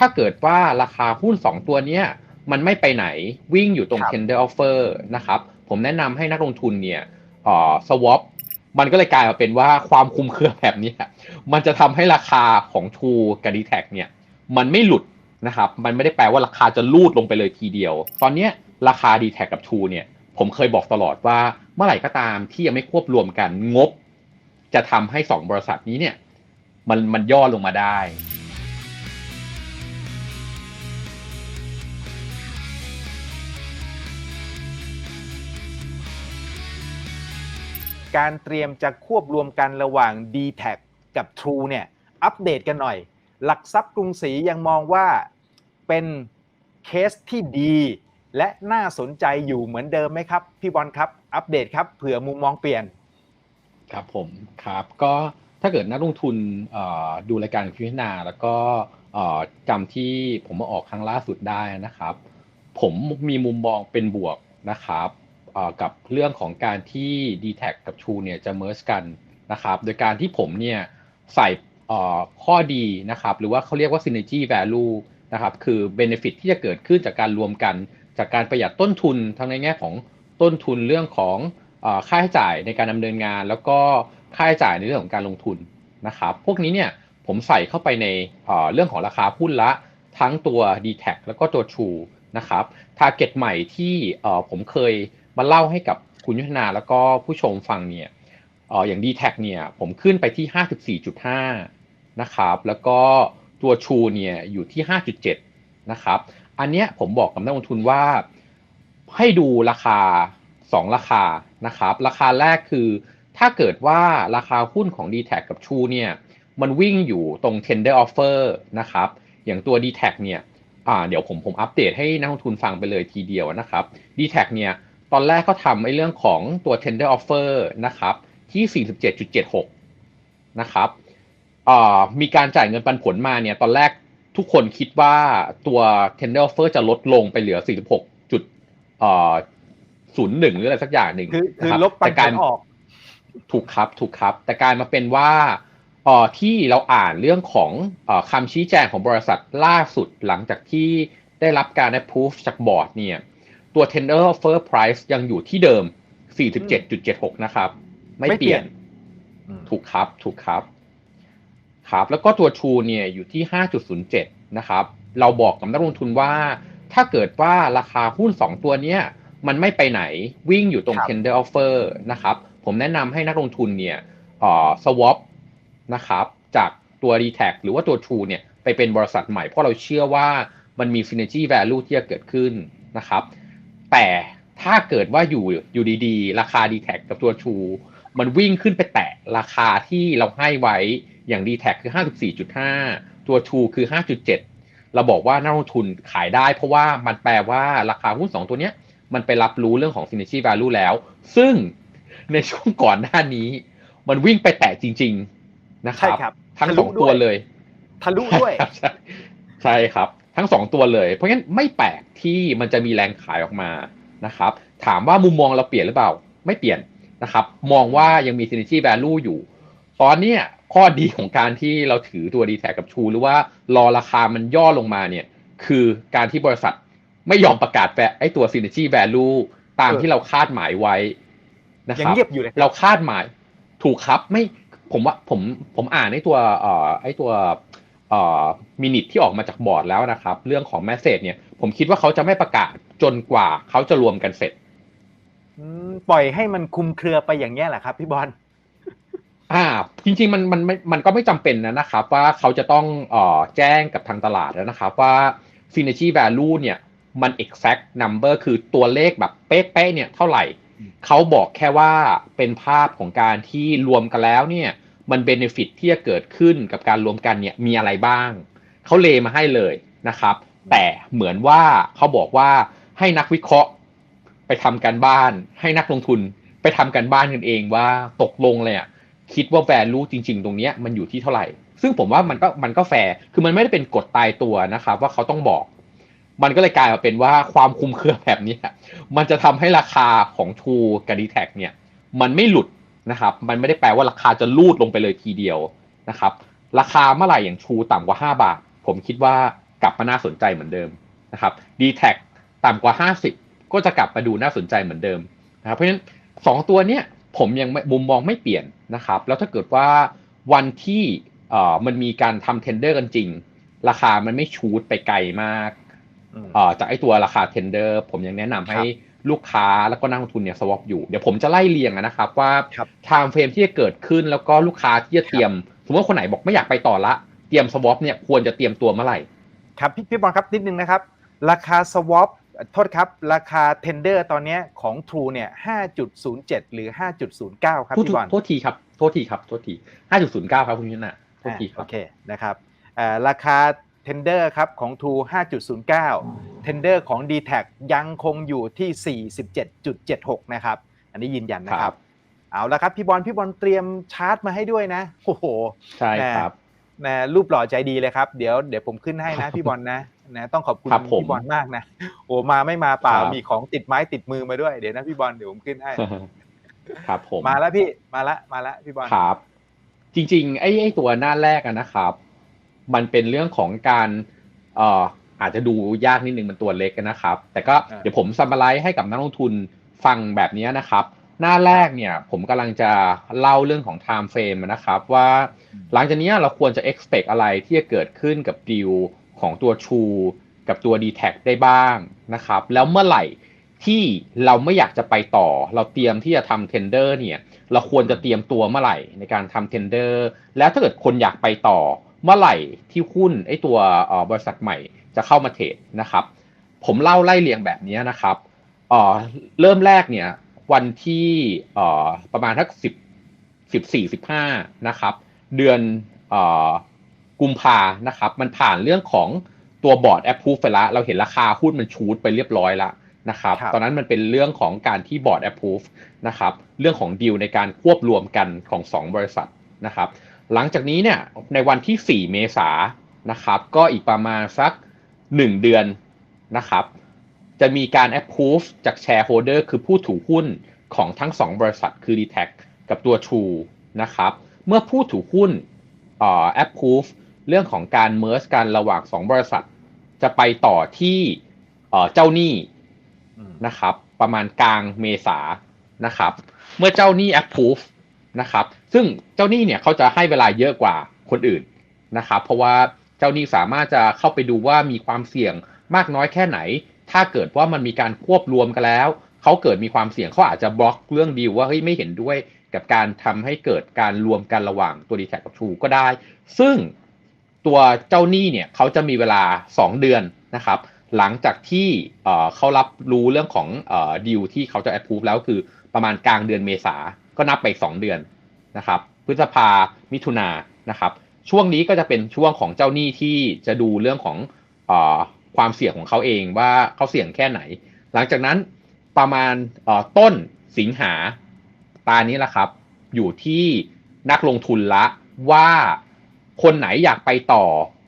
ถ้าเกิดว่าราคาหุ้น 2 ตัวเนี้ยมันไม่ไปไหนวิ่งอยู่ตรง tender offer นะครับ ผมแนะนำให้นักลงทุนเนี่ยเอ่อ swap มันก็เลยกลายมาเป็นว่าความคุมเครือแบบนี้มันจะทำให้ราคาของ True กับ d t แทเนี่ย มันไม่หลุดนะครับ มันไม่ได้แปลว่าราคาจะลูดลงไปเลยทีเดียว ตอนนี้ราคา d t แทกับ True เนี่ย ผมเคยบอกตลอดว่าเมื่อไหร่ก็ตามที่ยังไม่ควบรวมกันงบ จะทำให้สองบริษัทนี้เนี่ย มันมันย่อลงมาได้ การเตรียมจะควบรวมกันระหว่าง d t แทกับ True เนี่ยอัปเดตกันหน่อย หลักทรัพย์กรุงศรียังมองว่าเป็นเคสที่ดี และน่าสนใจอยู่เหมือนเดิมไหมครับ พี่บอลครับ อัปเดตครับเผื่อมุมมองเปลี่ยน ครับผมครับก็ถ้าเกิดนักลงทุนดูรายการพิจารณาแล้วก็จำที่ผมมาออกครั้งล่าสุดได้นะครับ ผมมีมุมมองเป็นบวกนะครับ กับเรื่องของการที่ d t แทกับ True เนี่ยจะเมิร์กันนะครับ โดยการที่ผมเนี่ยใส่ข้อดีนะครับ หรือว่าเขาเรียกว่า synergy value นะครับ คือ benefit ที่จะเกิดขึ้นจากการรวมกัน จากการประหยัดต้นทุนทั้งในแง่ของต้นทุนเรื่องของค่าใช้จ่ายในการดำเนินงาน แล้วก็ค่าใช้จ่ายในเรื่องของการลงทุนนะครับ พวกนี้เนี่ยผมใส่เข้าไปในเรื่องของราคาหุ้นละทั้งตัว d t แทแล้วก็ตัว True นะครับ target ใหม่ที่ผมเคย มาเล่าให้กับคุณยุทธนาแล้วก็ผู้ชมฟังเนี่ยอออย่าง d t แท็เนี่ยผมขึ้นไปที่ 54.5 นะครับ แล้วก็ตัวชูเนี่ยอยู่ที่ 5.7 นะครับ อันเนี้ยผมบอกกับนักลงทุนว่าให้ดูราคา 2 ราคานะครับ ราคาแรกคือถ้าเกิดว่าราคาหุ้นของ d t แทกับชูเนี่ยมันวิ่งอยู่ตรง tender offer นะครับ อย่างตัว d t แทเนี่ยเดี๋ยวผมผมอัปเดตให้นักลงทุนฟังไปเลยทีเดียวนะครับ d t แทเนี่ย ตอนแรกเขาทำในเรื่องของตัว tender offer นะครับ ที่ 47.76 นะครับมีการจ่ายเงินปันผลมาเนี่ย ตอนแรกทุกคนคิดว่าตัว tender offer จะลดลงไปเหลือ 46จุดศูนย์หนึ่งหรืออะไรสักอย่างหนึ่งคือคือลบปันผลออก ถูกครับถูกครับ แต่การมาเป็นว่าที่เราอ่านเรื่องของคำชี้แจงของบริษัทล่าสุดหลังจากที่ได้รับการ approve จากบอร์ดเนี่ย ตัว tender offer price ยังอยู่ที่เดิม 47.76 นะครับ ไม่เปลี่ยน ถูกครับ ถูกครับ ครับ แล้วก็ตัว True เนี่ยอยู่ที่ 5.07 นะครับ เราบอกกับนักลงทุนว่า ถ้าเกิดว่าราคาหุ้น 2 ตัวเนี้ย มันไม่ไปไหนวิ่งอยู่ตรง tender offer นะครับ ผมแนะนำให้นักลงทุนเนี่ยเอ่อ swap นะครับ จากตัว d t แทหรือว่าตัว True เนี่ยไปเป็นบริษัทใหม่เพราะเราเชื่อว่ามันมี synergy value ที่จะเกิดขึ้นนะครับ แต่ถ้าเกิดว่าอยู่อยู่ดีๆ ราคา d t แทกับตัว True มันวิ่งขึ้นไปแตะราคาที่เราให้ไว้อย่าง d t แทคือ 54.5 ตัว True คือ 5.7 เราบอกว่านักลงทุนขายได้ เพราะว่ามันแปลว่าราคาหุ้น 2 ตัวเนี้ยมันไปรับรู้เรื่องของ synergy value แล้ว ซึ่งในช่วงก่อนหน้านี้ มันวิ่งไปแตะจริง ๆ นะครับทั้งสองตัวเลย ทะลุด้วย ใช่ครับ ทั้งสองตัวเลย เพราะงั้นไม่แปลกที่มันจะมีแรงขายออกมานะครับถามว่ามุมมองเราเปลี่ยนหรือเปล่าไม่เปลี่ยนนะครับมองว่ายังมี synergy value อยู่ ตอนนี้ข้อดีของการที่เราถือตัว d t แทกับชู หรือว่ารอราคามันย่อลงมาเนี่ยคือการที่บริษัทไม่ยอมประกาศแปไอ้ตัว synergy value ตามที่เราคาดหมายไว้นะครับเราคาดหมายถูกครับไม่ผมว่าผมผมอ่านในตัวเอ่อไอ้ตัว มินิทที่ออกมาจากบอร์ดแล้วนะครับ เรื่องของแมสเซจเนี่ย ผมคิดว่าเขาจะไม่ประกาศจนกว่าเขาจะรวมกันเสร็จปล่อยให้มันคุมเครือไปอย่างนี้แหละครับพี่บอลอ่า จริงๆมันมันมันก็ไม่จำเป็นนะนะครับ ว่าเขาจะต้องเอ่อแจ้งกับทางตลาดแล้วนะครับว่า synergy value เนี่ยมัน exact number คือตัวเลขแบบเป๊ะๆเนี่ยเท่าไหร่ เขาบอกแค่ว่าเป็นภาพของการที่รวมกันแล้วเนี่ย มันเบนฟิตที่จะเกิดขึ้นกับการรวมกันเนี่ยมีอะไรบ้าง เขาเลมาให้เลยนะครับ แต่เหมือนว่าเขาบอกว่าให้นักวิเคราะห์ไปทำการบ้าน ให้นักลงทุนไปทำการบ้านกันเองว่าตกลงเลยอะคิดว่าแวลูจริง ๆ ตรงนี้มันอยู่ที่เท่าไหร่ ซึ่งผมว่ามันก็มันก็แฟร์คือมันไม่ได้เป็นกฎตายตัวนะครับ ว่าเขาต้องบอก มันก็เลยกลายมาเป็นว่าความคุมเครือแบบนี้มันจะทำให้ราคาของทูกับดีแท็เนี่ยมันไม่หลุด นะครับ มันไม่ได้แปลว่าราคาจะลูดลงไปเลยทีเดียวนะครับ ราคาเมื่อไหร่อย่างชูต่ำกว่า 5 บาท ผมคิดว่ากลับมาน่าสนใจเหมือนเดิมนะครับ d t แทต่ำกว่า 50 ก็จะกลับมาดูน่าสนใจเหมือนเดิมนะครับเพราะฉะนั้นสองตัวเนี้ยผมยังไม่มุมมองไม่เปลี่ยนนะครับ แล้วถ้าเกิดว่าวันที่เอ่อมันมีการทำเทนเดอร์กันจริง ราคามันไม่ชูดไปไกลมากอืมเอ่อจากไอตัวราคาเทนเดอร์ ผมยังแนะนำให้ ลูกค้าแล้วก็นักลงทุนเนี่ยสวอปอยู่ เดี๋ยวผมจะไล่เรียงอะนะครับว่าครับไทม์เฟรมที่จะเกิดขึ้นแล้วก็ลูกค้าที่จะเตรียม สมมติว่าคนไหนบอกไม่อยากไปต่อละ เตรียมสวอปเนี่ยควรจะเตรียมตัวเมื่อไหร่ ครับพี่พี่บอลครับนิดนึงนะครับ ราคา swap โทษครับ ราคา tender ตอนเนี้ยของ True เนี่ย 5.07 หรือ 5.09 ครับโทษพี่บอลโทษทีครับ โทษทีครับ โทษที 5.09 ครับคุณยุทธนาโทษทีคโอรับเคนะครับเอ่อราคา tender ครับของ True 5.09 tender ของ d t แทยังคงอยู่ที่ 47.76 นะครับ อันนี้ยืนยันนะคครัรับบเอาละครับพี่บอลพี่บอลเตรียมชาร์ตมาให้ด้วยนะ โอ้โห ใช่ครับนะรูปหล่อใจดีเลยครับ เดี๋ยวเดี๋ยวผมขึ้นให้นะพี่บอลนะนะต้องขอบคุณครับผมพี่บอลมากนะ โอ้มาไม่มาเปล่าครับมีของติดไม้ติดมือมาด้วย เดี๋ยวนะพี่บอลเดี๋ยวผมขึ้นให้ ครับผม มาแล้วพี่ มาละ มาละพี่บอล ครับ จริง ๆ ไอ้ไอ้ตัวหน้าแรกอะนะครับ มันเป็นเรื่องของการเอ่อ อาจจะดูยากนิดนึงมันตัวเล็กนะครับ แต่ก็เดี๋ยวผมซัมมาไลซ์ให้กับนักลงทุนฟังแบบนี้นะครับ หน้าแรกเนี่ยผมกำลังจะเล่าเรื่องของ time frame นะครับว่าหลังจากนี้เราควรจะ expect อะไรที่จะเกิดขึ้นกับดีลของตัว True กับตัว d t แทได้บ้างนะครับ แล้วเมื่อไหร่ที่เราไม่อยากจะไปต่อ เราเตรียมที่จะทำ tender เนี่ย เราควรจะเตรียมตัวเมื่อไหร่ในการทำ tender แล้วถ้าเกิดคนอยากไปต่อ เมื่อไหร่ที่หุ้นไอ้ตัวเอ่อบริษัทใหม่ จะเข้ามาเทรดนะครับ ผมเล่าไล่เรียงแบบนี้นะครับเอ่อเริ่มแรกเนี่ยวันที่เอ่อประมาณทักสิบสิบสี่สิบห้านะครับ เดือนเอ่อกุมภานะครับ มันผ่านเรื่องของตัวบอร์ดแอปพูฟไปแล้วเราเห็นราคาหุ้นมันชูดไปเรียบร้อยแล้วนะครับครับตอนนั้นมันเป็นเรื่องของการที่บอร์ดแอปพูฟนะครับเรื่องของดีลในการควบรวมกันของ 2 บริษัทนะครับ หลังจากนี้เนี่ยในวันที่ 4 เมษายนนะครับ ก็อีกประมาณสัก 1 เดือนนะครับ จะมีการ approve จาก shareholder คือผู้ถือหุ้นของทั้ง 2 บริษัทคือ d t แทกับตัว True นะครับ เมื่อผู้ถือหุ้นเอ่อ approve เรื่องของการ merge กันระหว่าง 2 บริษัท จะไปต่อที่เอ่อเจ้าหนี้นะครับ ประมาณกลางเมษานะครับ เมื่อเจ้าหนี้ approve นะครับ ซึ่งเจ้าหนี้เนี่ยเขาจะให้เวลาเยอะกว่าคนอื่นนะครับ เพราะว่า เจ้าหนี้สามารถจะเข้าไปดูว่ามีความเสี่ยงมากน้อยแค่ไหน ถ้าเกิดว่ามันมีการควบรวมกันแล้ว เขาเกิดมีความเสี่ยงเขาอาจจะบล็อกเรื่องดีลว่าเฮ้ยไม่เห็นด้วยกับการทำให้เกิดการรวมกันระหว่างตัว d t แทกับ True ก็ได้ ซึ่งตัวเจ้าหนี้เนี่ยเขาจะมีเวลา 2 เดือนนะครับ หลังจากที่เขารับรู้เรื่องของดีลที่เขาจะ approve แล้วคือประมาณกลางเดือนเมษาก็นับไปอีกสองเดือนนะครับ พฤษภามิถุนานะครับ ช่วงนี้ก็จะเป็นช่วงของเจ้าหนี้ที่จะดูเรื่องของอความเสี่ยงของเขาเองว่าเขาเสี่ยงแค่ไหน หลังจากนั้นประมาณต้นสิงหาตานี้แหละครับ อยู่ที่นักลงทุนละว่าคนไหนอยากไปต่อ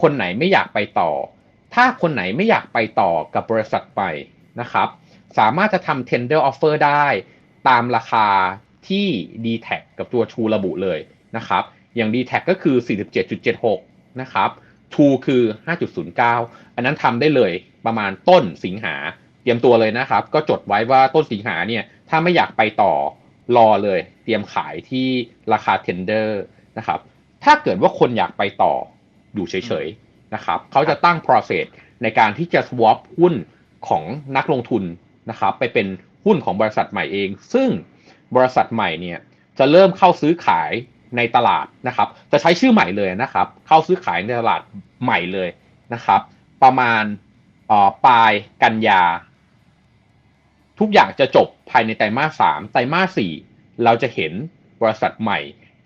คนไหนไม่อยากไปต่อ ถ้าคนไหนไม่อยากไปต่อกับบริษัทไปนะครับ สามารถจะทำ tender offer ได้ตามราคาที่ d t แทกับตัว True ระบุเลยนะครับ อย่าง d t แทก็คือ 47.76 นะครับ True คือ 5.09 อันนั้นทำได้เลยประมาณต้นสิงหา เตรียมตัวเลยนะครับ ก็จดไว้ว่าต้นสิงหาเนี่ย ถ้าไม่อยากไปต่อรอเลย เตรียมขายที่ราคา tender นะครับ ถ้าเกิดว่าคนอยากไปต่ออยู่เฉยๆนะครับ เขาจะตั้ง process ในการที่จะ swap หุ้นของนักลงทุนนะครับ ไปเป็นหุ้นของบริษัทใหม่เอง ซึ่งบริษัทใหม่เนี่ยจะเริ่มเข้าซื้อขาย ในตลาดนะครับ จะใช้ชื่อใหม่เลยนะครับ เข้าซื้อขายในตลาดใหม่เลยนะครับ ประมาณเอ่อปลายกันยา ทุกอย่างจะจบภายในไตรมาสสามไตรมาสสี่เราจะเห็นบริษัทใหม่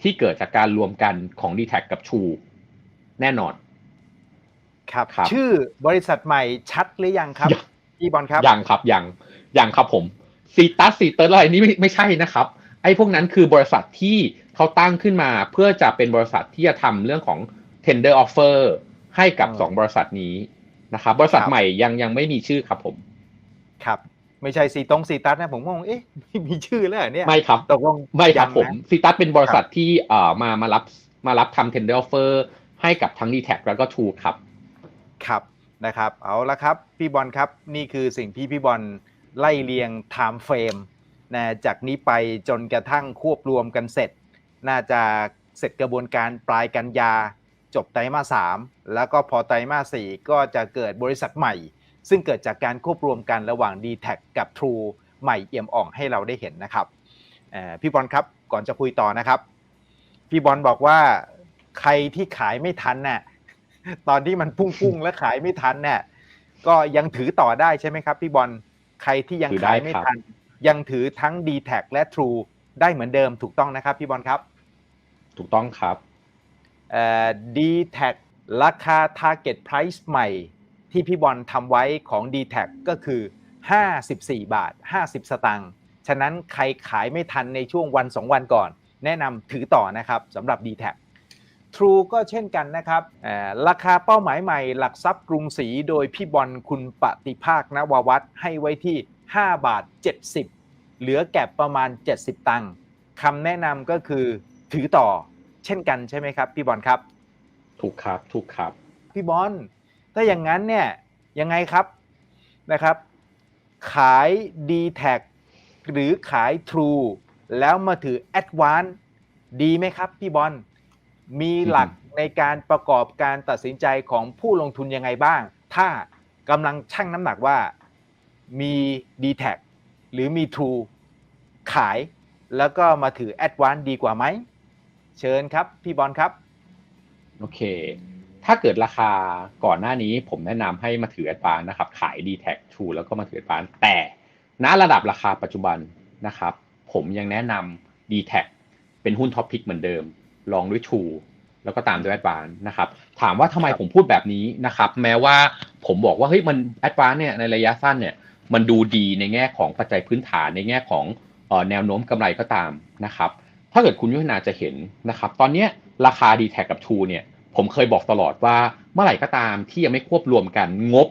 ที่เกิดจากการรวมกันของ d t แทกับ True แน่นอน ครับครับชื่อบริษัทใหม่ชัดหรือยังครับยังพี่บอลครับยังครับยังยังครับผมซีตัสซีเตอร์อะไรนี่ไม่ไม่ใช่นะครับ ไอ้พวกนั้นคือบริษัทที่ เขาตั้งขึ้นมาเพื่อจะเป็นบริษัทที่จะทำเรื่องของ tender offer ให้กับอืมสองบริษัทนี้นะครับ บริษัทครับใหม่ยังยังไม่มีชื่อครับผม ครับไม่ใช่ซีตรงซีตัสนะผมงงเอ๊ะไม่มีชื่อแล้วเหรอเนี่ยไม่ครับตกลงไม่ครับยังนะผมซีตัสเป็นบริษัทที่เอ่อมามารับมารับทำ tender offer ให้กับทั้ง d t แทแล้วก็ True ครับ ครับนะครับ เอาละครับ พี่บอลครับนี่คือสิ่งที่พี่บอลไล่เรียง time frame นะจากนี้ไปจนกระทั่งควบรวมกันเสร็จ น่าจะเสร็จกระบวนการปลายกันยาจบไตรมาสสามแล้วก็พอไตรมาสสี่ก็จะเกิดบริษัทใหม่ ซึ่งเกิดจากการควบรวมกันระหว่าง d t แทกับ True ใหม่เอี่ยมอ่องให้เราได้เห็นนะครับเอ่อพี่บอลครับก่อนจะคุยต่อนะครับ พี่บอลบอกว่าใครที่ขายไม่ทันน่ะตอนที่มันพุ่งๆและขายไม่ทันเนี่ยก็ยังถือต่อได้ใช่ไหมครับ พี่บอลใครที่ยังถือได้ขายไม่ครับทัน ยังถือทั้ง d t แทและ True ได้เหมือนเดิมถูกต้องนะครับพี่บอลครับ ถูกต้องครับ d t แทราคา Target Price ใหม่ที่พี่บอลทำไว้ของ d t แทก็คือ 54 บาท 50 สตางค์ฉะนั้นใครขายไม่ทันในช่วงวัน 2 วันก่อน แนะนำถือต่อนะครับสำหรับ d t แท True ก็เช่นกันนะครับเอ่อราคาเป้าหมายใหม่หลักทรัพย์กรุงศรีโดยพี่บอลคุณปฏิภาคนววัฒน์ให้ไว้ที่ 5 บาท 70 เหลือแก็บประมาณ 70 ตังค์คำแนะนำก็คือถือต่อเช่นกันใช่ไหมครับ พี่บอลครับ ถูกครับถูกครับ พี่บอลถ้าอย่างนั้นเนี่ยยังไงครับนะครับ ขาย d t แทหรือขาย True แล้วมาถือ Advance ดีไหมครับ พี่บอลมีหลักในการประกอบการตัดสินใจของผู้ลงทุนยังไงบ้าง ถ้ากำลังชั่งน้ำหนักว่ามี d t แท หรือมี True ขายแล้วก็มาถือ Advance ดีกว่าไหม เชิญครับ พี่บอลครับ โอเค ถ้าเกิดราคาก่อนหน้านี้ผมแนะนำให้มาถือแอดวานนะครับ ขาย d t แท True แล้วก็มาถือแอดวานแต่ณระดับราคาปัจจุบันนะครับ ผมยังแนะนำ d t แทเป็นหุ้นท็อปพิกเหมือนเดิมลองด้วย True แล้วก็ตามด้วยแอดวานนะครับ ถามว่าทำไมครับผมพูดแบบนี้นะครับ แม้ว่าผมบอกว่าเฮ้ยมันแอดวานเนี่ยในระยะสั้นเนี่ย มันดูดีในแง่ของปัจจัยพื้นฐานในแง่ของออแนวโน้มกำไรก็ตามนะครับ ถ้าเกิดคุณยุทธนาจะเห็นนะครับ ตอนนี้ราคา d t แทกับ True เนี่ย ผมเคยบอกตลอดว่าเมื่อไหร่ก็ตามที่ยังไม่ควบรวมกันงบ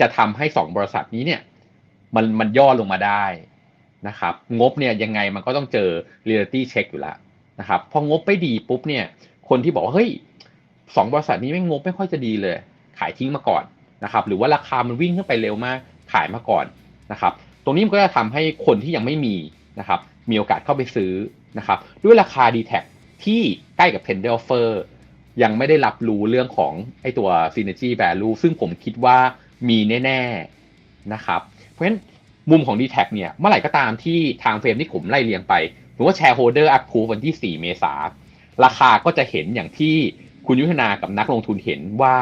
จะทำให้สองบริษัทนี้เนี่ย มันมันย่อลงมาได้นะครับ งบเนี่ยยังไงมันก็ต้องเจอ reality check อยู่แล้วนะครับพองบไม่ดีปุ๊บเนี่ย คนที่บอกว่าเฮ้ยสองบริษัทนี้ไม่งบไม่ค่อยจะดีเลย ขายทิ้งมาก่อนนะครับ หรือว่าราคามันวิ่งขึ้นไปเร็วมากายมาก่อนนะครับ ตรงนี้มันก็จะทำให้คนที่ยังไม่มีนะครับ มีโอกาสเข้าไปซื้อนะครับ ด้วยราคา d t แทที่ใกล้กับ tender offer ยังไม่ได้รับรู้เรื่องของไอตัว synergy value ซึ่งผมคิดว่ามีแน่ๆนะครับ เพราะฉะนั้นมุมของ d t แทเนี่ย เมื่อไหร่ก็ตามที่ทางเฟรมที่ผมไล่เรียงไปหรือว่า shareholder approve วันที่ 4 เมษาราคาก็จะเห็นอย่างที่คุณยุทธนากับนักลงทุนเห็นว่า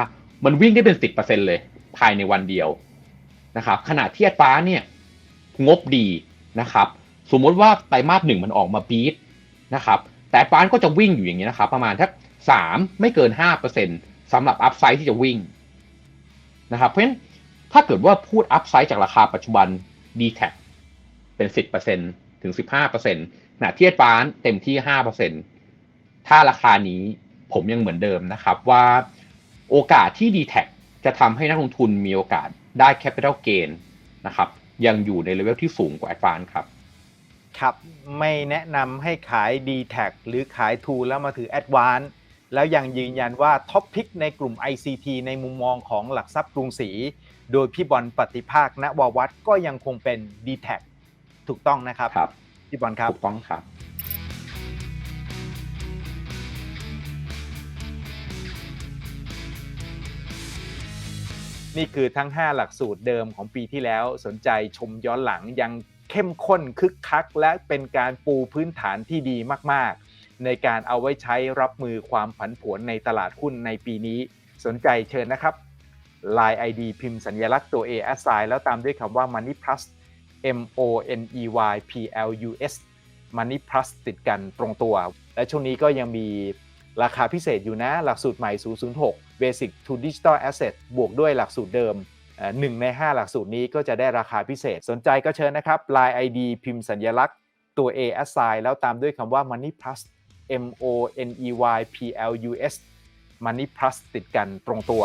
มันวิ่งได้เป็น 10%เลยภายในวันเดียว นะครับขณะที่อัตราเนี่ยงบดีนะครับสมมติว่าไตรมาสหนึ่งมันออกมาบีทนะครับแต่อัตราก็จะวิ่งอยู่อย่างนี้นะครับประมาณทักสามไม่เกินห้าเปอร์เซ็นสำหรับอัพไซด์ที่จะวิ่งนะครับเพราะฉะนั้นถ้าเกิดว่าพูดอัพไซด์จากราคาปัจจุบัน d t แทเป็นสิบเปอร์เซ็นถึงสิบห้าเปอร์เซ็นขณะที่อัตราเต็มที่ห้าเปอร์เซ็นถ้าราคานี้ผมยังเหมือนเดิมนะครับว่าโอกาสที่ d t แทจะทำให้นักลงทุนมีโอกาส ได้ capital gain นะครับยังอยู่ในเลเวลที่สูงกว่า Advance ครับ ครับไม่แนะนำให้ขาย d t แทหรือขาย True แล้วมาถือ Advance แล้วยังยืนยันว่าท็อปพิกในกลุ่ม ICT ในมุมมองของหลักทรัพย์กรุงศรีโดยพี่บอลปฏิภาคณววัฒน์ก็ยังคงเป็น d t แทถูกต้องนะครับครับพี่บอลครับถูกต้องครับ นี่คือทั้ง 5 หลักสูตรเดิมของปีที่แล้วสนใจชมย้อนหลังยังเข้มข้นคึกคัก และเป็นการปูพื้นฐานที่ดีมาก ๆ ในการเอาไว้ใช้รับมือความผันผวนในตลาดหุ้นในปีนี้ สนใจเชิญนะครับ Line ID พิมพ์สัญลักษณ์ตัว A s s i g n แล้วตามด้วยคำว่า Money Plus M O N E Y P L U S Money Plus ติดกันตรงตัว และช่วงนี้ก็ยังมีราคาพิเศษอยู่นะ หลักสูตรใหม่ 006 Basic to Digital Asset บวกด้วยหลักสูตรเดิมหนึ่งใน 5 หลักสูตรนี้ก็จะได้ราคาพิเศษ สนใจก็เชิญนะครับ Line ID พิมพ์สัญลักษณ์ตัว A a s s i g n แล้วตามด้วยคำว่า Money Plus M O N E Y P L U S Money Plus ติดกันตรงตัว